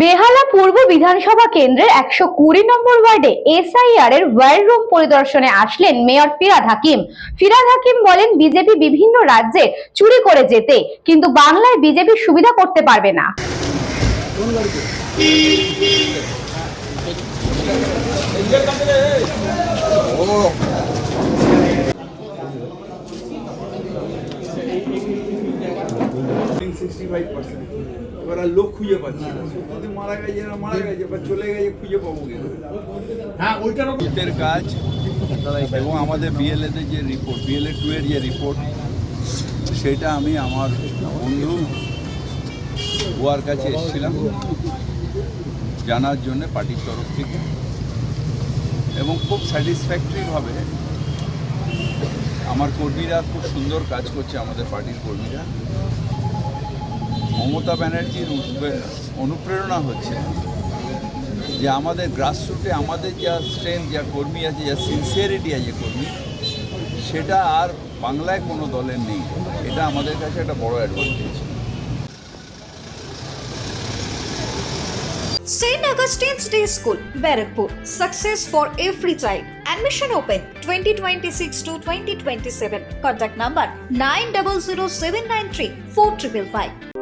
বেহালা পূর্ব বিধানসভা কেন্দ্রের একশো কুড়ি নম্বর ওয়ার্ডে এসআইআর এর ওয়ার রুম পরিদর্শনে আসলেন মেয়র ফিরাদ হাকিম। ফিরাদ হাকিম বলেন, বিজেপি বিভিন্ন রাজ্যে চুরি করে যেতে, কিন্তু বাংলায় বিজেপি সুবিধা করতে পারবে না। সিক্সটি ফাইভ পার্সেন্ট এবার আর লোক খুঁজে পাচ্ছি না। যদি মারা গেছে না মারা গেছে বা চলে গেছে খুঁজে পাবো কি? হ্যাঁ ওইটারও শীতের কাজ এবং আমাদের বিএলএতে যে রিপোর্ট বিএলএ টু এর যে রিপোর্ট সেটা আমি আমার বন্ধু গোয়ার কাছে এসেছিলাম জানার জন্য পার্টির তরফ থেকে। এবং খুব স্যাটিসফ্যাক্টরিভাবে আমার কর্মীরা খুব সুন্দর কাজ করছে আমাদের পার্টির কর্মীরা। মমতা ব্যানার্জির অনুপ্রেরণা হচ্ছে যে আমাদের গ্রাসরুটে আমাদের যা স্ট্রেংথ যা কর্মী আছে যা সিনসিয়ারিটি আছে কর্মী সেটা আর বাংলায় কোনো দলের নেই এটা আমাদের কাছে একটা বড় advantage St. Augustine's Day School, Barrackpur. Success for every child. Admission open 2026 to 2027. Contact number 900793 4555.